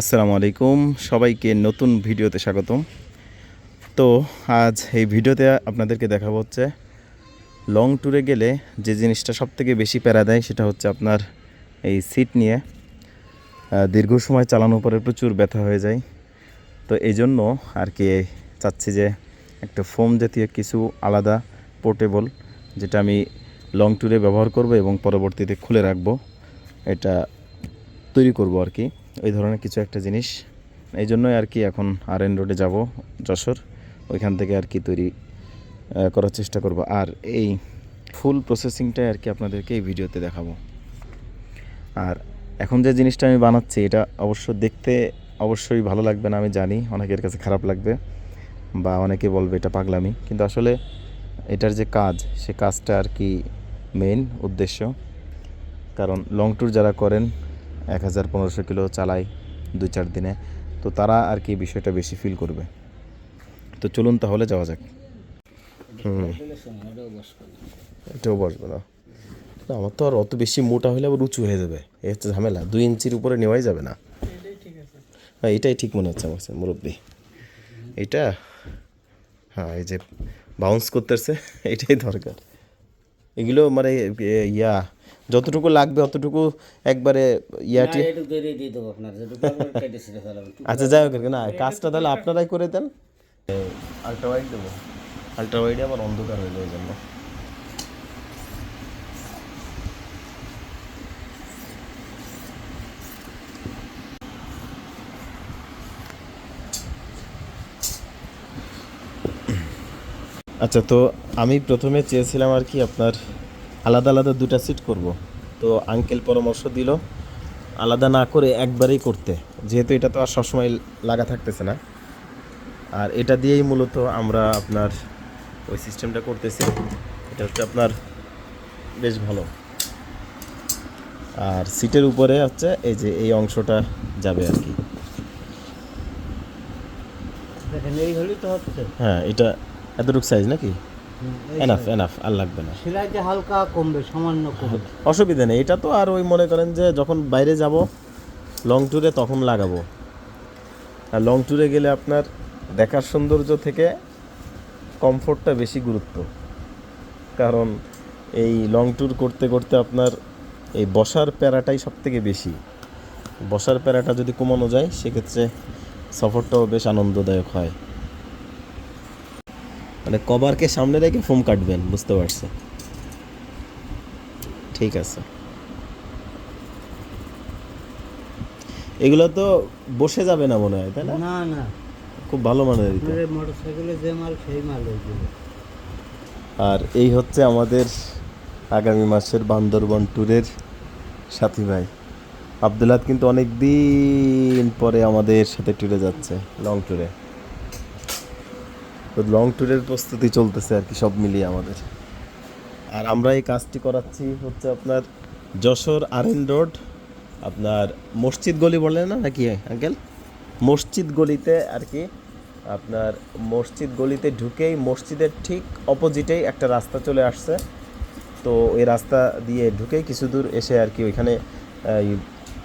আসসালামু আলাইকুম। সবাইকে নতুন ভিডিওতে স্বাগতম। তো আজ এই ভিডিওতে আপনাদেরকে দেখাবো হচ্ছে লং ট্যুরে গেলে যে জিনিসটা সব থেকে বেশি প্যারা দেয় সেটা হচ্ছে আপনার এই সিট নিয়ে। দীর্ঘ সময় চালানোর পরে প্রচুর ব্যথা হয়ে যায়। তো এই জন্য আর কি চাচ্ছি যে একটা ফোম জাতীয় কিছু আলাদা পোর্টেবল যেটা আমি লং ট্যুরে ব্যবহার করব এবং পরবর্তীতে খুলে রাখব। এটা তৈরি করব আর কি। ওই ধরনের কিছু একটা জিনিস। এই জন্যই আর কি এখন আর এন রোডে যাব, যশোর। ওইখান থেকে আর কি তৈরি করার চেষ্টা করব। আর এই ফুল প্রসেসিংটাই আর কি আপনাদেরকে এই ভিডিওতে দেখাবো। আর এখন যে জিনিসটা আমি বানাচ্ছি, এটা অবশ্য দেখতে অবশ্যই ভালো লাগবে না, আমি জানি, অনেকের কাছে খারাপ লাগবে বা অনেকে বলবে এটা পাগলামি। কিন্তু আসলে এটার যে কাজ, সে কাজটা আর কি মেইন উদ্দেশ্য। কারণ লং ট্যুর যারা করেন এক হাজার পনেরোশো কিলো চালায় দুই চার দিনে। তো তারা আর কি বিষয়টা বেশি ফিল করবে। তো চলুন তাহলে যাওয়া যাক। এটাও বসবে না। আমার তো আর অত বেশি মোটা হলে আবার উঁচু হয়ে যাবে। এ হচ্ছে ঝামেলা। দুই ইঞ্চির উপরে নেওয়াই যাবে না। হ্যাঁ এটাই ঠিক মনে হচ্ছে আমার মুরব্বি। এইটা হ্যাঁ এই যে বাউন্স করতেছে, এটাই দরকার। এগুলো মানে ইয়া যতটুকু লাগবে অতটুকু একবারে ইয়াটি আচ্ছা যাই হোক আর কি, না কাজটা তাহলে আপনারাই করে দেন। আল্ট্রা ওয়াইড দেবো। আল্ট্রা ওয়াইডে আবার অন্ধকার হইল ওই জন্য। আচ্ছা তো আমি প্রথমে চেয়েছিলাম আর কি আপনার আলাদা আলাদা দুটা সিট করব। তো আঙ্কেল পরামর্শ দিল আলাদা না করে একবারেই করতে। যেহেতু এটা তো আর সবসময় লাগা থাকতেছে না। আর এটা দিয়েই মূলত আমরা আপনার ওই সিস্টেমটা করতেছি। এটা হচ্ছে আপনার বেশ ভালো। আর সিটের উপরে হচ্ছে এই যে এই অংশটা যাবে আর কি। হ্যাঁ এটা এতটুকু সাইজ নাকি? এনাফ এনাফ আর লাগবে না। সেলাইতে হালকা কমবে সামান্য কমবে। অসুবিধা নেই। এটা তো আর ওই মনে করেন যে যখন বাইরে যাব লং ট্যুরে তখন লাগাবো। আর লং ট্যুরে গেলে আপনার দেখার সৌন্দর্য থেকে কমফোর্টটা বেশি গুরুত্ব। কারণ এই লং ট্যুর করতে করতে আপনার এই বসার প্যারাটাই সব থেকে বেশি। বসার প্যারাটা যদি কমানো যায় সেক্ষেত্রে সফরটাও বেশ আনন্দদায়ক হয়। মানে কভারকে সামনে রেখে ফোম কাটবেন বুঝতে পারছি ঠিক আছে। এগুলো তো বসে যাবে না মনে হয় তাই না? না না। খুব ভালো মানের দিতে মোটর সাইকেলে যে মাল সেই মাল আর এই হচ্ছে আমাদের আগামী মাসের বান্দরবন ট্যুরের সাথী ভাই। আবদুল্লাহ কিন্তু অনেক দিন পরে আমাদের সাথে ট্যুরে যাচ্ছে লং ট্যুরে। তো লং ট্যুরের প্রস্তুতি চলতেছে আর কি, সব মিলিয়ে আমাদের। আর আমরা এই কাজটি করাচ্ছি হচ্ছে আপনার যশোর আরএন রোড, আপনার মসজিদ গলি বলে না, নাকি আঙ্কেল? মসজিদ গলিতে আর কি, আপনার মসজিদ গলিতে ঢুকেই মসজিদের ঠিক অপোজিটেই একটা রাস্তা চলে আসছে। তো ওই রাস্তা দিয়ে ঢুকেই কিছু দূর এসে আর কি ওইখানে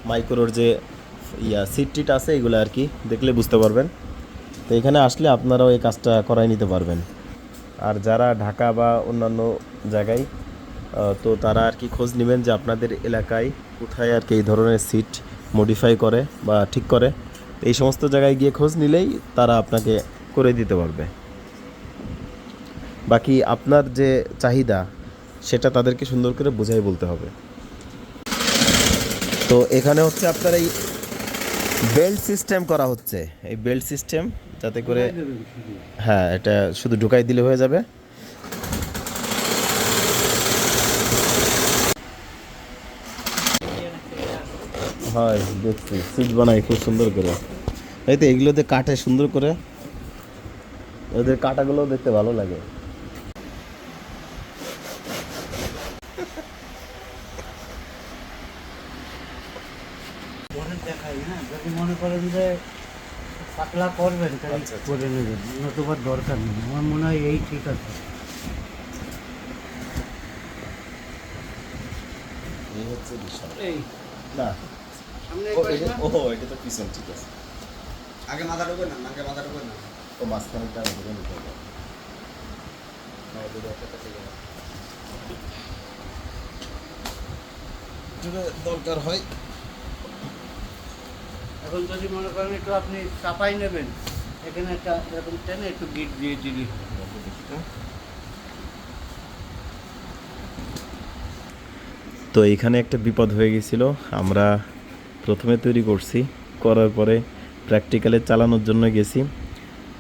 মাইক্রোর যে ইয়া সিট টিট আছে, এগুলো আর কি দেখলে বুঝতে পারবেন। তো এখানে আসলে আপনারাও এই কাজটা করাই নিতে পারবেন। আর যারা ঢাকা বা অন্যান্য জায়গায় তো তারা আর কি খোঁজ নেবেন যে আপনাদের এলাকায় কোথায় আর কি এই ধরনের সিট মডিফাই করে বা ঠিক করে। এই সমস্ত জায়গায় গিয়ে খোঁজ নিলেই তারা আপনাকে করে দিতে পারবে। বাকি আপনার যে চাহিদা, সেটা তাদেরকে সুন্দর করে বোঝাই বলতে হবে। তো এখানে হচ্ছে আপনার এই বেল্ট সিস্টেম করা হচ্ছে। এই বেল্ট সিস্টেম যাতে করে হ্যাঁ এটা শুধু ঢুকাই দিলে হয়ে যাবে। হয় দেখছি। সিট বানাই খুব সুন্দর করে। এই তো এগুলোতে কাটে সুন্দর করে। ওদের কাটাগুলো দেখতে ভালো লাগে পরে দেখাই হ্যাঁ? যদি মনে করেন যে পাতলা করবেন তাহলে আচ্ছা, আচ্ছা। করে নেবেন। নতুবা দরকার নেই। আমার মনে হয় এই ঠিক আছে। এই হচ্ছে বিষয়। এই না। সামনে ও এটা না? ও এটা তো পিছন ঠিক আছে। আগে মাথা ঢুকবে না? আগে মাথা ঢুকবে না? ও নিতে হবে। দরকার হয় এখন যদি মনে করেন একটু আপনি চাপাই নেবেন, এখানে একটা এরকম টেনে একটু গিট দিয়ে দিলি তো এইখানে একটা বিপদ হয়ে গেছিল। আমরা প্রথমে তৈরি করছি, করার পরে প্র্যাকটিক্যালে চালানোর জন্য গেছি।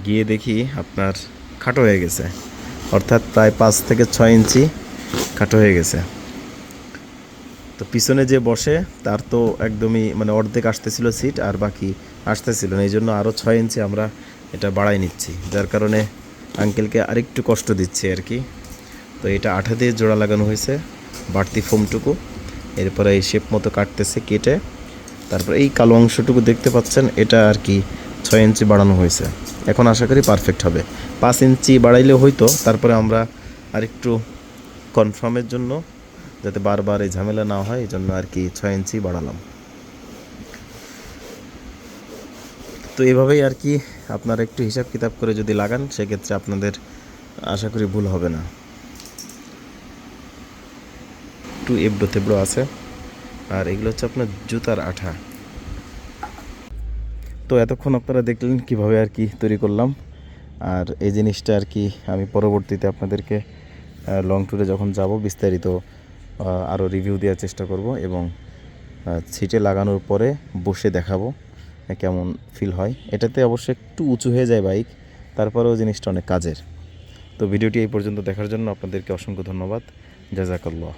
গিয়ে দেখি আপনার খাটো হয়ে গেছে। অর্থাৎ প্রায় পাঁচ থেকে ছয় ইঞ্চি খাটো হয়ে গেছে। তো পিছনে যে বসে, তার তো একদমই মানে অর্ধেক আসতেছিল সিট আর বাকি আসতেছিল না। এই জন্য আরও ছয় ইঞ্চি আমরা এটা বাড়াই নিচ্ছি। যার কারণে আঙ্কেলকে আরেকটু কষ্ট দিচ্ছি আর কি। তো এটা আঠা দিয়ে জোড়া লাগানো হয়েছে, বাড়তি ফোমটুকু। এরপরে এই শেপ মতো কাটতেছে কেটে। তারপর এই কালো অংশটুকু দেখতে পাচ্ছেন, এটা আর কি ছয় ইঞ্চি বাড়ানো হয়েছে। এখন আশা করি পারফেক্ট হবে। পাঁচ ইঞ্চি বাড়াইলে হয়তো, তারপরে আমরা আরেকটু কনফার্মের জন্য যাতে বারবার এই ঝামেলা না হয়, এই জন্য আর কি ছয় ইঞ্চি বাড়ালাম। তো এভাবেই আর কি আপনারা একটু হিসাব কিতাব করে যদি লাগান, সেক্ষেত্রে আপনাদের আশা করি ভুল হবে না। একটু এবড়ো তেবড়ো আছে। আর এগুলো হচ্ছে আপনার জুতার আঠা। তো এতক্ষণ আপনারা দেখলেন কীভাবে আর কি তৈরি করলাম। আর এই জিনিসটা আর কি আমি পরবর্তীতে আপনাদেরকে লং ট্যুরে যখন যাব বিস্তারিত আরও রিভিউ দেওয়ার চেষ্টা করব এবং সিটে লাগানোর পরে বসে দেখাবো কেমন ফিল হয়। এটাতে অবশ্যই একটু উঁচু হয়ে যায় বাইক তারপরেও জিনিসটা অনেক কাজের। তো ভিডিওটি এই পর্যন্ত দেখার জন্য আপনাদেরকে অসংখ্য ধন্যবাদ। জাজাকাল্লাহ।